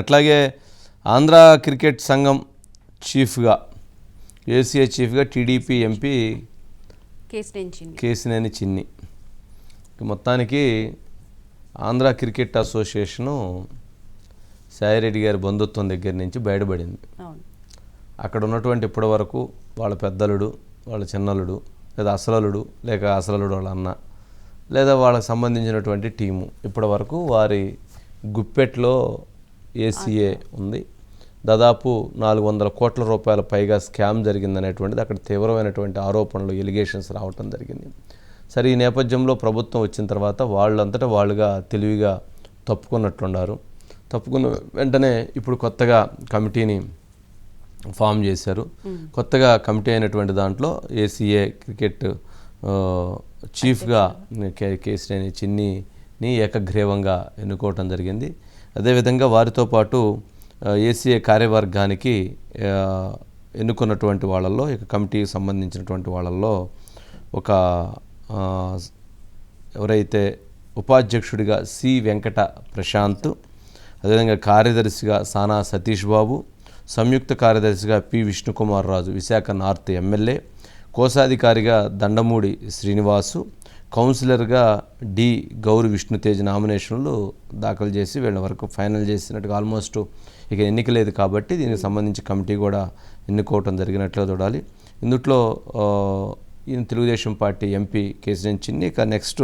అట్లాగే ఆంధ్ర క్రికెట్ సంఘం చీఫ్గా ఏసీఏ చీఫ్గా టీడీపీ ఎంపీ కేసినేని చిన్ని. మొత్తానికి ఆంధ్ర క్రికెట్ అసోసియేషను సాయిరెడ్డి గారి బంధుత్వం దగ్గర నుంచి బయటపడింది. అక్కడ ఉన్నటువంటి ఇప్పటి వరకు వాళ్ళ పెద్దలుడు వాళ్ళ చిన్నలుడు లేదా అసలలుడు లేక అసలలుడు వాళ్ళ అన్న లేదా వాళ్ళకి సంబంధించినటువంటి టీము ఇప్పటి వరకు వారి గుప్పెట్లో ఏసీఏ ఉంది. దాదాపు నాలుగు వందల కోట్ల రూపాయల పైగా స్కామ్ జరిగిందనేటువంటిది అక్కడ తీవ్రమైనటువంటి ఆరోపణలు ఎలిగేషన్స్ రావటం జరిగింది. సరే ఈ నేపథ్యంలో ప్రభుత్వం వచ్చిన తర్వాత వాళ్ళంతటా వాళ్ళుగా తెలివిగా తప్పుకున్నట్లున్నారు. తప్పుకున్న వెంటనే ఇప్పుడు కొత్తగా కమిటీని ఫామ్ చేశారు. కొత్తగా కమిటీ అయినటువంటి దాంట్లో ఏసీఏ క్రికెట్ చీఫ్గా కే కేసినేని చిన్నిని ఏకగ్రీవంగా ఎన్నుకోవటం జరిగింది. అదేవిధంగా వారితో పాటు ఏసీఏ కార్యవర్గానికి ఎన్నుకున్నటువంటి వాళ్ళల్లో ఇక కమిటీకి సంబంధించినటువంటి వాళ్ళల్లో ఒక ఎవరైతే ఉపాధ్యక్షుడిగా సి. వెంకట ప్రశాంత్ అదేవిధంగా కార్యదర్శిగా సానా సతీష్ బాబు సంయుక్త కార్యదర్శిగా P. Vishnukumar Raju Visakha north MLA కోశాధికారిగా Dandamudi Srinivasu కౌన్సిలర్గా డి. గౌరి విష్ణుతేజ్ నామినేషన్లు దాఖలు చేసి వీళ్ళ వరకు ఫైనల్ చేసినట్టుగా ఆల్మోస్ట్ ఇక ఎన్నికలేదు కాబట్టి దీనికి సంబంధించి కమిటీ కూడా ఎన్నుకోవటం జరిగినట్లుగా చూడాలి. ఇందుట్లో ఈయన తెలుగుదేశం పార్టీ ఎంపీ కేసీఎన్ చిన్ని ఇక నెక్స్ట్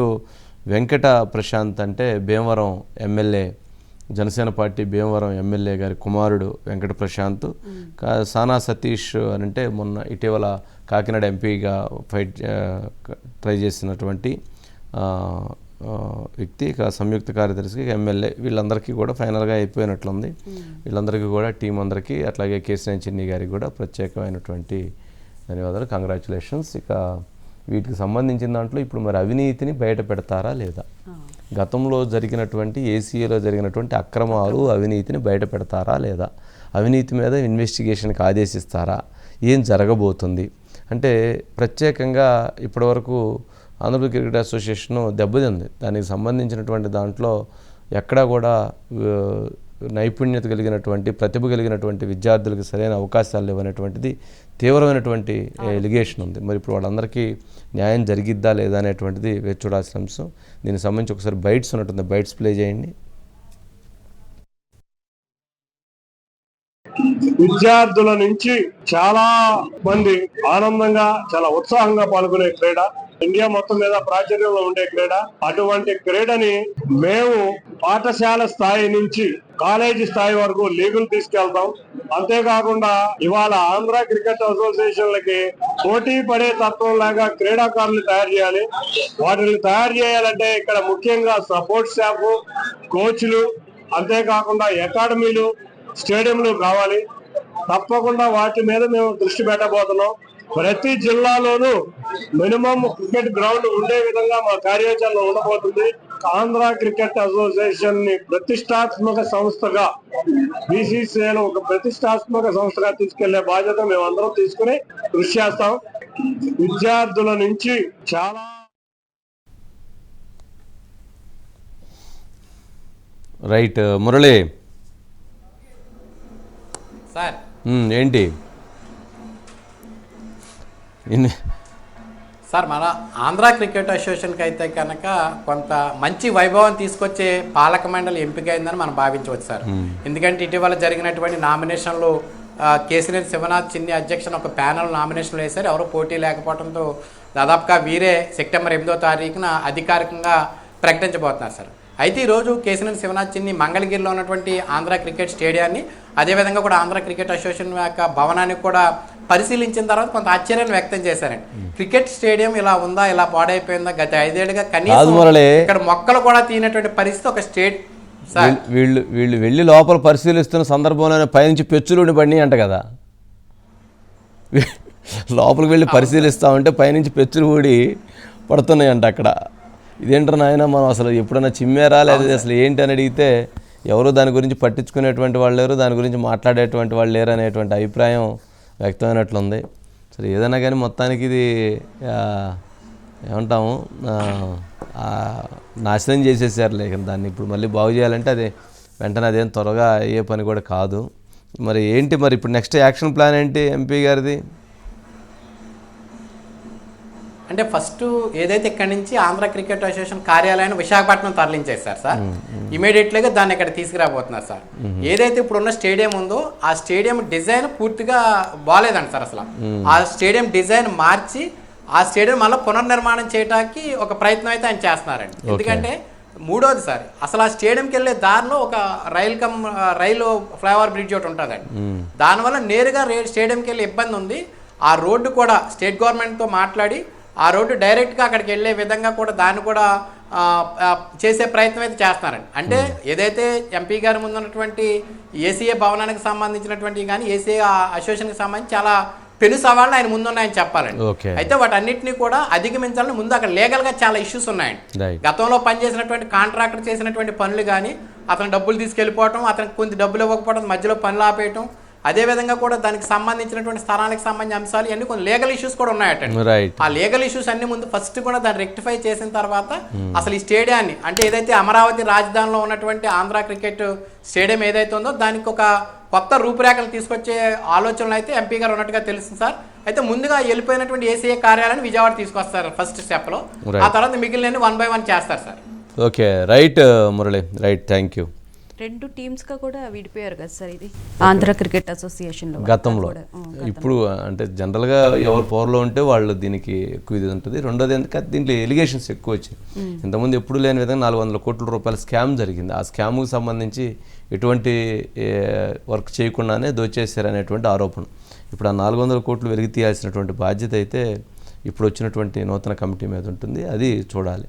వెంకట ప్రశాంత్ అంటే Bhimavaram MLA Janasena party Bhimavaram MLA గారి కుమారుడు వెంకట ప్రశాంత్ సానా సతీష్ అని అంటే మొన్న ఇటీవల కాకినాడ ఎంపీగా ఫైట్ ట్రై చేసినటువంటి వ్యక్తి సంయుక్త కార్యదర్శికి ఎమ్మెల్యే వీళ్ళందరికీ కూడా ఫైనల్గా అయిపోయినట్లుంది. వీళ్ళందరికీ కూడా టీం అందరికీ అట్లాగే కేసీఆర్ చిన్ని గారికి కూడా ప్రత్యేకమైనటువంటి ధన్యవాదాలు కంగ్రాచులేషన్స్. ఇక వీటికి సంబంధించిన దాంట్లో ఇప్పుడు మరి అవినీతిని బయట పెడతారా లేదా? గతంలో జరిగినటువంటి ఏసీఏలో జరిగినటువంటి అక్రమాలు అవినీతిని బయట పెడతారా లేదా? అవినీతి మీద ఇన్వెస్టిగేషన్కి ఆదేశిస్తారా? ఏం జరగబోతుంది? అంటే ప్రత్యేకంగా ఇప్పటివరకు ఆంధ్రప్రదేశ్ క్రికెట్ అసోసియేషన్ దెబ్బతింది. దానికి సంబంధించినటువంటి దాంట్లో ఎక్కడా కూడా నైపుణ్యత కలిగినటువంటి ప్రతిభ కలిగినటువంటి విద్యార్థులకు సరైన అవకాశాలు ఇవ్వనటువంటిది తీవ్రమైనటువంటి ఎలిగేషన్ ఉంది. మరి ఇప్పుడు వాళ్ళందరికీ న్యాయం జరిగిద్దా లేదా అనేటువంటిది వేచి చూడాల్సిన అంశం. దీనికి సంబంధించి ఒకసారి బైట్స్ ఉన్నట్టుంది. బైట్స్ ప్లే చేయండి. విద్యార్థుల నుంచి చాలా మంది ఆనందంగా చాలా ఉత్సాహంగా పాల్గొనే క్రీడ ఇండియా మొత్తం మీద ప్రాచుర్యంలో ఉండే క్రీడ. అటువంటి క్రీడని మేము పాఠశాల స్థాయి నుంచి కాలేజీ స్థాయి వరకు లీగులు తీసుకెళ్తాం. అంతేకాకుండా ఇవాళ ఆంధ్ర క్రికెట్ అసోసియేషన్లకి పోటీ పడే తత్వం లాగా క్రీడాకారులు తయారు చేయాలి. వాటిని తయారు చేయాలంటే ఇక్కడ ముఖ్యంగా సపోర్ట్ స్టాఫ్ కోచ్లు అంతేకాకుండా అకాడమీలు స్టేడియంలు కావాలి. తప్పకుండా వాటి మీద మేము దృష్టి పెట్టబోతున్నాం. ప్రతి జిల్లాలోనూ మినిమం క్రికెట్ గ్రౌండ్ ఉండే విధంగా మా కార్యాచరణ ఉండబోతుంది. ఆంధ్ర క్రికెట్ అసోసియేషన్ని ప్రతిష్టాత్మక సంస్థగా బీసీసీఐ ఒక ప్రతిష్టాత్మక సంస్థగా తీసుకెళ్ళే బాధ్యత మేము అందరం తీసుకుని కృషి చేస్తాం. విద్యార్థుల నుంచి చాలా రైట్ మురళి. సార్. ఏంటి? ఇన్ని- సార్ మన ఆంధ్ర క్రికెట్ అసోసియేషన్కి అయితే కనుక కొంత మంచి వైభవం తీసుకొచ్చే పాలక మండలి ఎంపిక అయిందని మనం భావించవచ్చు సార్. ఎందుకంటే ఇటీవల జరిగినటువంటి నామినేషన్లు కేసినేని శివనాథ్ చిన్ని అధ్యక్షన ఒక ప్యానల్ నామినేషన్లు వేశారు. ఎవరు పోటీ లేకపోవడంతో దాదాపుగా వీరే సెప్టెంబర్ ఎనిమిదో తారీఖున అధికారికంగా ప్రకటించబోతున్నారు సార్. అయితే ఈరోజు కేసినేని శివనాథ్ చిన్ని మంగళగిరిలో ఉన్నటువంటి ఆంధ్ర క్రికెట్ స్టేడియాన్ని అదేవిధంగా కూడా ఆంధ్ర క్రికెట్ అసోసియేషన్ యొక్క భవనాన్ని కూడా పరిశీలించిన తర్వాత కొంత ఆశ్చర్యాన్ని వ్యక్తం చేశారండి. క్రికెట్ స్టేడియం ఇలా ఉందా ఇలా పాడైపోయిందా? గత ఐదేళ్ళుగా కాదు కనీసం. ఇక్కడ మొక్కలు కూడా తీనటువంటి పరిస్థితి ఒక స్టేట్ వీళ్ళు- వీళ్ళు వీళ్ళు లోపల పరిశీలిస్తున్న సందర్భంలోనే పైనుంచి పెచ్చులుండి పడి అంట కదా. లోపలికి వెళ్ళి పరిశీలిస్తా ఉంటే పైనుంచి పెచ్చులు ఊడి పడుతున్నాయంట అక్కడ. ఇదేంటారు నాయన మనం అసలు ఎప్పుడైనా చిమ్మారా? లేదా అసలు ఏంటి అని అడిగితే ఎవరు దాని గురించి పట్టించుకునేటువంటి వాళ్ళు లేరు దాని గురించి మాట్లాడేటువంటి వాళ్ళు లేరు అనేటువంటి అభిప్రాయం వ్యక్తమైనట్లుంది సరే ఏదైనా కానీ మొత్తానికి ఇది ఏమంటాము నాశనం చేసేసారు లేక దాన్ని. ఇప్పుడు మళ్ళీ బాగు చేయాలంటే అది వెంటనే అదేం త్వరగా అయ్యే పని కూడా కాదు. మరి ఏంటి మరి ఇప్పుడు నెక్స్ట్ యాక్షన్ ప్లాన్ ఏంటి ఎంపీ గారిది? అంటే ఫస్ట్ ఏదైతే ఇక్కడ నుంచి ఆంధ్ర క్రికెట్ అసోసియేషన్ కార్యాలయాన్ని విశాఖపట్నం తరలించేస్తారు సార్ ఇమీడియట్లీగా దాన్ని ఇక్కడ తీసుకురాబోతున్నారు సార్. ఏదైతే ఇప్పుడు ఉన్న స్టేడియం ఉందో ఆ స్టేడియం డిజైన్ పూర్తిగా బాగాలేదండి సార్ అసలు. ఆ స్టేడియం డిజైన్ మార్చి ఆ స్టేడియం మళ్ళీ పునర్నిర్మాణం చేయడానికి ఒక ప్రయత్నం అయితే ఆయన చేస్తున్నారండి. ఎందుకంటే మూడోది సార్ అసలు ఆ స్టేడియంకి వెళ్ళే దారిలో ఒక rail cum rail flyover bridge ఒకటి ఉంటుందండి. దానివల్ల నేరుగా స్టేడియంకి వెళ్ళే ఇబ్బంది ఉంది. ఆ రోడ్డు కూడా స్టేట్ గవర్నమెంట్తో మాట్లాడి ఆ రోడ్డు డైరెక్ట్గా అక్కడికి వెళ్ళే విధంగా కూడా దాన్ని కూడా చేసే ప్రయత్నం అయితే చేస్తున్నారండి అంటే ఏదైతే ఎంపీ గారి ముందు ఉన్నటువంటి ఏసీఏ భవనానికి సంబంధించినటువంటి కానీ ఏసీఏ అసోసియేషన్కి సంబంధించి చాలా పెను సవాళ్ళు ఆయన ముందున్నాయని చెప్పాలండి. అయితే వాటన్నిటిని కూడా అధిగమించాలని ముందు అక్కడ లీగల్గా చాలా ఇష్యూస్ ఉన్నాయండి. గతంలో పనిచేసినటువంటి కాంట్రాక్టర్ చేసినటువంటి పనులు కానీ అతను డబ్బులు తీసుకెళ్ళిపోవటం అతనికి కొంత డబ్బులు ఇవ్వకపోవడం మధ్యలో పనులు ఆపేయటం అదే విధంగా కూడా దానికి సంబంధించినటువంటి స్థలానికి సంబంధించిన అంశాలు ఇవన్నీ కొన్ని లీగల్ ఇష్యూస్ కూడా ఉన్నాయటండి. రైట్ ఆ లీగల్ ఇష్యూస్ అన్ని ముందు ఫస్ట్ కూడా దాన్ని రెక్టిఫై చేసిన తర్వాత అసలు ఈ స్టేడియాన్ని అంటే ఏదైతే అమరావతి రాజధానిలో ఉన్నటువంటి ఆంధ్ర క్రికెట్ స్టేడియం ఏదైతే ఉందో దానికి ఒక కొత్త రూపురేఖలు తీసుకొచ్చే ఆలోచనలు అయితే ఎంపీ గారు ఉన్నట్టుగా తెలుస్తుంది సార్. అయితే ముందుగా వెళ్ళిపోయినటువంటి ఏసీఏ కార్యాలయాన్ని విజయవాడ తీసుకొస్తారు ఫస్ట్ స్టెప్లో ఆ తర్వాత మిగిలిన వన్ బై వన్ చేస్తారు sir. Okay right Murali. Right thank you రెండు టీమ్స్గా కూడా విడిపోయారు కదా సార్ ఇది? ఆంధ్ర క్రికెట్ అసోసియేషన్లో. గతంలో. ఇప్పుడు అంటే జనరల్గా ఎవరు పవర్లో ఉంటే వాళ్ళు దీనికి ఎక్కువ ఇది ఉంటుంది. రెండోది ఎందుకంటే దీంట్లో ఎలిగేషన్స్ ఎక్కువ వచ్చాయి. ఇంతకుముందు ఎప్పుడు లేని విధంగా నాలుగు వందల కోట్ల రూపాయల స్కామ్ జరిగింది. ఆ స్కామ్కి సంబంధించి ఎటువంటి వర్క్ చేయకుండానే దోచేశారనేటువంటి ఆరోపణ. ఇప్పుడు ఆ నాలుగు వందల కోట్లు వెలికి తీయాల్సినటువంటి బాధ్యత అయితే ఇప్పుడు వచ్చినటువంటి నూతన కమిటీ మీద ఉంటుంది. అది చూడాలి.